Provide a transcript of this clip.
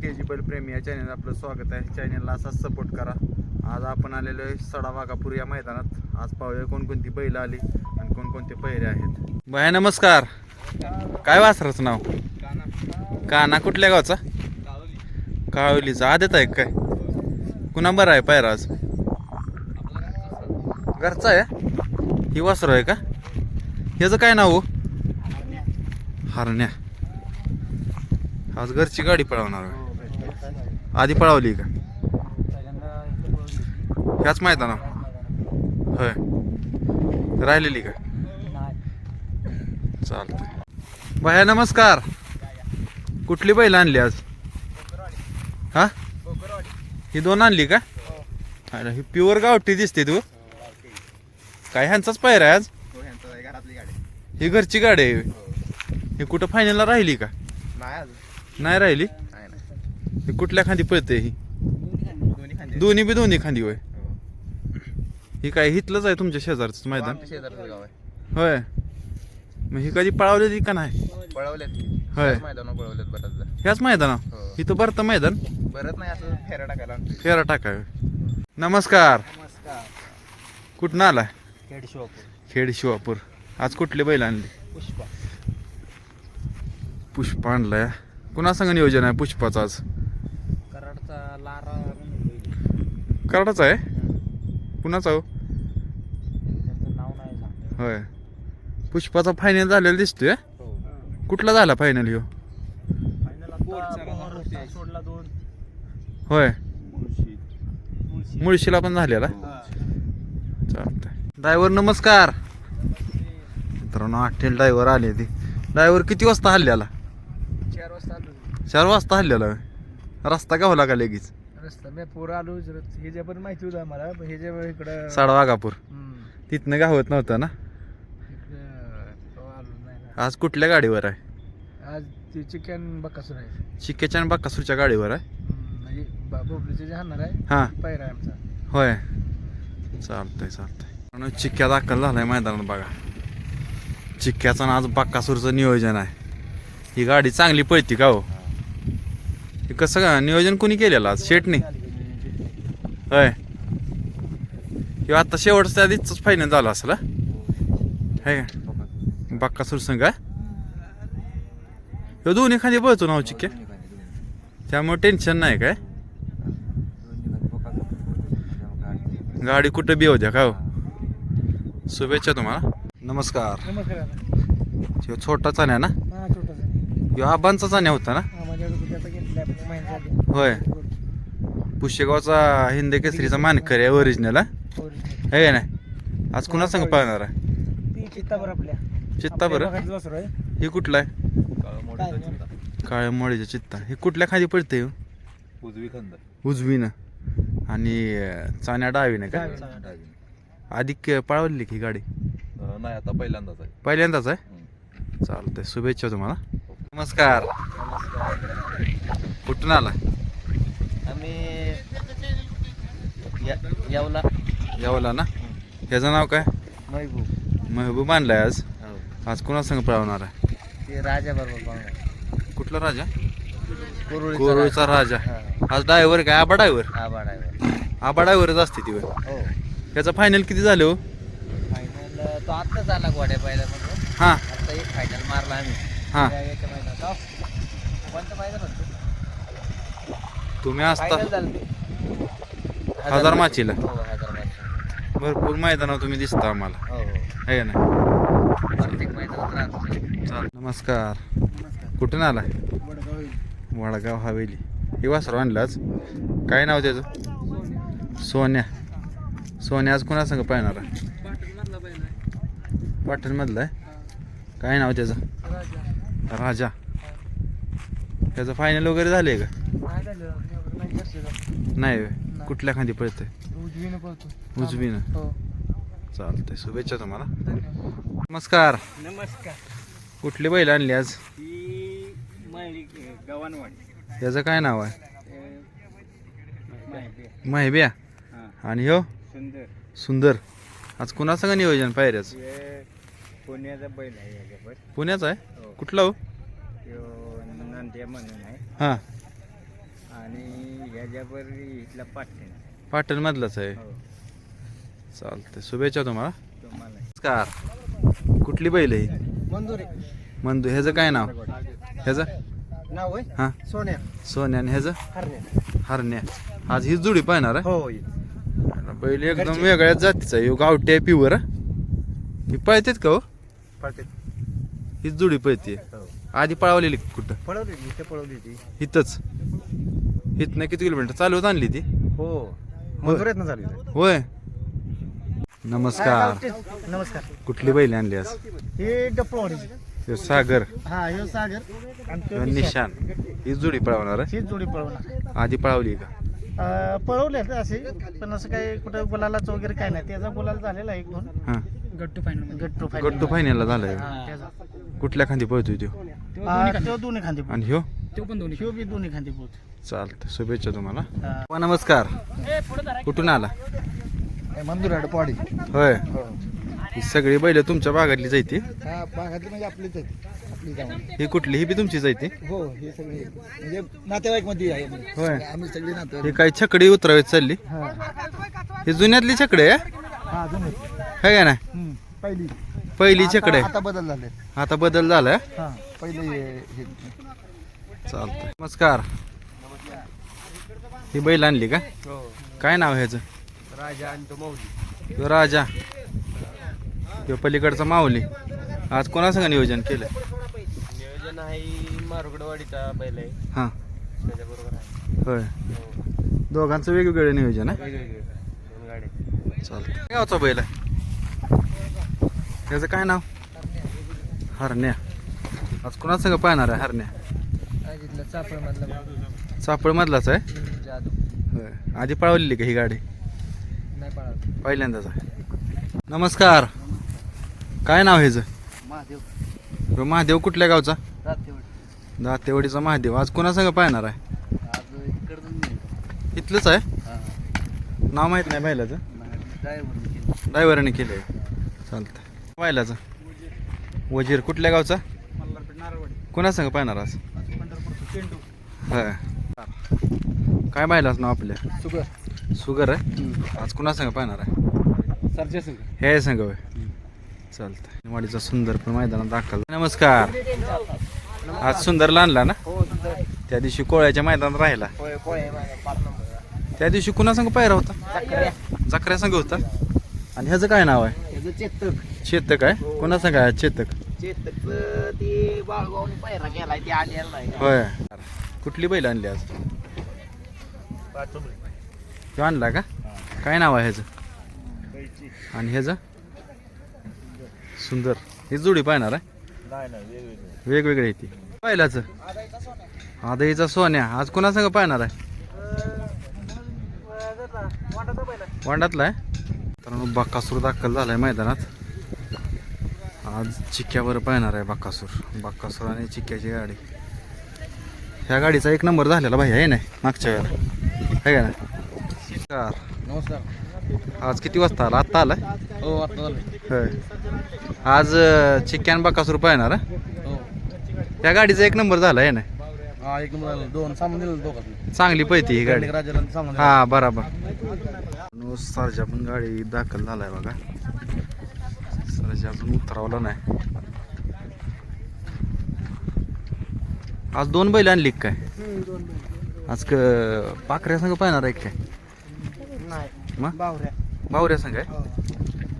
के जी प्रेमी या चॅनल आपलं स्वागत आहे. चॅनलला असाच सपोर्ट करा. आज आपण आलेलो आहे सडा वाघापूर या मैदानात. आज पाहूया कोणकोणती बैल आली आणि कोणकोणते पहिरे आहेत. भया नमस्कार. काय वासराचं नाव? काना. कुठल्या गावचा? काळवलीचा आदत आहे काय? कुणा बरं आहे पायरा आज? घरचा आहे? ही वासरू आहे का? ह्याचं काय नाव हो? हरण्या. आज घरची गाडी पळवणार आहे. आधी पळवली का? ह्याच मैदाना होय. राहिलेली का? चालतंय. भया नमस्कार. कुठली बैल आणली आज? हा? ही दोन आणली का? अरे ही प्युअर गावठी दिसते तू. काय ह्यांचाच पायर आहे आज? गाडी. ही घरची गाडी आहे. ही. कुठं फायनलला राहिली का? नाही राहिली? ही कुठल्या खांदी पळते ही? दोन्ही खांदे दोन्ही बी दोन्ही खांदी होय. हो. ही काय हितलंच आहे तुमच्या शेजारचं मैदान? आमच्या शेजारचं गाव आहे. होय. मग ही कधी पळावलेली का नाही? पळवलेत होय. मैदान पळवलेत बऱ्याचदा. ह्याच मैदाना हो. इथं भरतं मैदान. बरंच नाही असं फेऱ्या टाकायला आमच्या फेरा टाकाय नमस्कार. नमस्कार. कुठनं आलाय? खेड शिवापूर. खेड शिवापूर. आज कुठली बैल आणली? पुष्पा. पुष्पा आणलाय. कुणा संग नियोजन आहे पुष्पाचं आज कराडचा लारा कराडाच आहे? कुणाचा हो? त्यांचं नाव नाही सांगतो होय. पुष्पाचा फायनल झालेला दिसतोय. हो. कुठला झाला फायनल ह्यो? फायनल सोडला दोन. होय. मुळशीला पण झालेला? चालतंय. ड्रायव्हर नमस्कार. मित्रांनो आठेल ड्रायव्हर आले ते. ड्रायव्हर किती वाजता हल्ल्याला? चार वाजता आलो चार वाजता हल्ल्याला. रस्ता गावला का लगेच? रस्ता मी पोरं आलो जरा हे जे पण माहिती होतं आम्हाला पण हे जे इकडं साडा वाघापूर. हम्म. तिथनं गावत नव्हतं ना? इकडं तो आलो नाही ना. आज कुठल्या गाडीवर आहे? आज ते चिकन बकासूर आहे. चिक्केच्या आणि बाकासूरच्या गाडीवर आहे? हम्म, म्हणजे बा- बोबडीचे जे हाणार आहे हां. पैरा आहे आमचा. होय. चालतंय चालतंय. आणि चिक्क्या दाखल झालाय मैदानात बघा. चिक्क्याचं आणि आज बाकासूरचं नियोजन आहे. ही गाडी चांगली पळती का हो? हे कसं का? नियोजन कोणी केलेलं आज? शेटनी? होय. किंवा आता शेवटचं दिवसाच फायनल झाला असेल हा? है का? बाकासूर संघ आहे ह्यो दोन्ही खाली पळतो ना हो चिक्क्या त्यामुळे टेन्शन नाही काय? गाडी कुठं बी होत्या का हो? शुभेच्छा तुम्हाला. नमस्कार. नमस्कार ह्यो छोटा चाण्या ना? हा ह्यो आबांचा चाण्या होता ना? होय. पुष्यगावचा हिंदी केसरीचा मानकर आहे ओरिजिनल Original. आहे का नाही? आज कुणा संग पाळणार आहे? ती चित्तावर आपल्या चित्ता बरं आपल्या बघायचं वासरू आहे. हे कुठला आहे. काळ्या मोळीच्या चित्ता. हे कुठल्या खाली पडते हो? उजवी खंद. उजवीनं. आणि अं, चाण्या डावीनं का? क- पळवली की गाडी? नाही आता पहिल्यांदाच आहे. पहिल्यांदाच आहे. चालतंय. शुभेच्छा तुम्हाला. नमस्कार. कुठून आला? आम्ही या- यावला. यावला ना? ह्याचं नाव काय? महबूब. महबूब आणलाय आज? हो. आज कुणा संग पळवणार आहे? ते राजा बरोबर कुठला राजा? कोरुळीचा राजा. आज ड्रायव्हर काय? आबा ड्रायव्हर? आबा driver. आबा ड्रायव्हरच असते ती होय. हो. ह्याचं फायनल किती झालं हो? फायनल तो आत्ताच आला गोड्या पहिला म्हणून. हां. आता एक फायनल मारला आम्ही. हां. त्या याच्या मैदानात. हो. कोणतं मैदान होतं? तुम्ही असता. फायनल झालं ते. हजार माचीला हो हजार माची. भरपूर मैदानावर तुम्ही दिसता आम्हाला. हो हो. आहे ना? प्रत्येक मैदानात राहतो नमस्कार. कुठून आला वडगाव हवेली. हे वासरू आणलं आज. काय नाव त्याचं? सोन्या. सोन्या आज कोणा संग पाहणार आहे? पाटणमधलं आहे. काय नाव त्याचं? राजा. त्याचं फायनल वगैरे झाले का? नाही होय. कुठल्या खांदी पळतंय? उजवीनं पळतो. उजवीनं. हो. चालतंय शुभेच्छा तुम्हाला. धन्यवाद. नमस्कार. नमस्कार. कुठली बैल आणली आज? ही माहिती गव्हाणवाडी. त्याचं काय नाव आहे? माहिब्या. आणि हो सुंदर. सुंदर. आज कुणा संग नियोजन पायऱ्याच हे पुण्याचा बैल आहे याच्यावर. पुण्याचा आहे? हो. कुठला हो? त्यो नंद्या म्हणून आहे. हां. हिजाबर इथला पाटील. पाटण मधलाच आहे. हो. चालतंय. शुभेच्छा तुम्हाला. तुम्हाला. नमस्कार. कुठली बैल आहे? मंजुरी मंदू ह्याचं काय नाव? ह्याचं? नाव होय? हां. सोन्या. सोन्या आणि ह्याचं? हरणे हरण्या. आज हीच जोडी पाहणार आहे हो बैल एकदम वेगळ्याच जातीचा आहे. गावठी आहे प्युअर ही? पळतेत का हो? पाटील हीच जोडी पळते हो. आधी पळवलेली कुठं? पळवली इथे पळवली इथंच. इथनं किती किलोमीटर? चालवत आणली ती? हो. ना झाली होय. नमस्कार. नमस्कार. कुठली बैल आणली आज? हे डपवाडी ह्यो सागर. हा सागर. आणि ह्यो तो निशान. ही जोडी पळवणार आहे? हीच जोडी पळवणार. आधी पळवली का? अं, पळवले आहेत असे पण असं काही कुठं गुलालाच वगैरे काय नाही. त्याचा गुलाल झालेला आहे एक दोन हां गट्टू फायनल गट्टू गट्टू फायनलला झालाय. कुठल्या खांदी पळतोय तो? तो दोन्ही खांदे आणि ह्यो? तो पण दोन्ही ह्यो बी दोन्ही खांदे पोहोच चालतं शुभेच्छा तुम्हाला. नमस्कार. कुठून आला? मंदुराड पॉडी. होय. ही. सगळी बैल तुमच्या भागातली जायती हा भागातली म्हणजे आपलीच आहे आपली ही कुठली? ही बी तुमची जायती हो हे सगळे म्हणजे नातेवाईकमध्ये आहे आम्ही. होय. आम्ही सगळे ही काय छकडी उतरावीत चालली? हा. ही जुन्यातली छकडे आहे? हा जुने. है का ना हम्म, पहिली. पहिली छकडे आता- आता बदल झाले आता बदल झालाय हा पहिले हे- हे चालतंय. नमस्कार. ही बैल आणली का? हो. काय नाव ह्याचं? राजा आणि तो ह्यो राजा. ह्यो पलीकडचा माऊली. आज कोणासंग नियोजन केलं नियोजन आहे मारुगडवाडीचा बैल आहे. हां. त्याच्याबरोबर आहे. होय. दोघांचं वेगवेगळं नियोजन आहे. वेगवेगळे. दोन गाड्या. चालतं गावचा बैल आहे? त्याचं काय नाव? हरण्या. आज कोणासंग पाहणार आहे हरण्या? चापळ मधला चापळ मधलाच आहे? जादू. होय. आधी पळवलेली का ही गाडी? नाही पळाला पहिल्यांदाच आहे. नमस्कार. काय नाव ह्याचं महादेव. ह्यो महादेव कुठल्या गावचा? रातेवाडी दातेवाडीचा महादेव. आज कोणासंग पाहणार आहे? आज इथलंच आहे? हा. नाव माहीत नाही बैलाचं ड्रायव्हर ड्रायव्हरने केलं. चालतं बैलाचं वजीर. कुठल्या गावचा? कोणासंग पाहणार आज? चेंडू होय. काय बायलाच नाव आपल्या सुगर. सुगर आहे आज कुणासंग पाहणार आहे? सरच्या संघ. हे संग होय. चालतं वाडीचा सुंदर पण मैदानात दाखल. नमस्कार. आज सुंदरला आणला ना? हो त्या दिवशी कोळ्याच्या मैदानात राहिला. होय पोळे पाच नंबर त्या दिवशी कुणासंग पायरा होता? जकऱ्या. संघ होता? आणि ह्याचं काय नाव आहे? त्याचं चेतक. चेतक आहे? कोणासंग आहे चेतक? चेतक ते बाळगावने पायरा केलाय ते आलेला नाही. होय. कुठली बैल आणली आज? तो आणला का? काय नाव आहे ह्याचं? आणि ह्याचं? सुंदर. ही जोडी पाहणार आहे? नाही नाही वेगवेगळे. आहे ती. पहिल्याचं आदईचा सोन्या. आज कोणासंग पाहणार आहे? वांडातला आहे? तर बक्कासूर दाखल झालाय मैदानात. आज चिक्क्यावर पाहणार आहे बक्कासूर बक्कासूर आणि चिक्क्याची गाडी. ह्या गाडीचा एक नंबर झालेला भाई आहे ना? मागच्या वेळेला. आहे का ना नमस्कार. आज किती वाजता आला? आत्ता आलाय? हो आज चिक्क्यान बक्कासूर पाहणार हं? हो. या गाडीचा एक नंबर झाला आहे ना? हा एक नंबर झालं. दोन सामान दिलं दोघांनी चांगली पळती ही गाडी. हा बराबर. सरजा पण गाडी दाखल झालाय बघा. सरजा अजून उतरवला नाही. आज दोन बैल आणली काय? आज क पाखऱ्या संघ पाहणार आहे काय? नाही मग? बावऱ्या. बावऱ्या संघ आहे?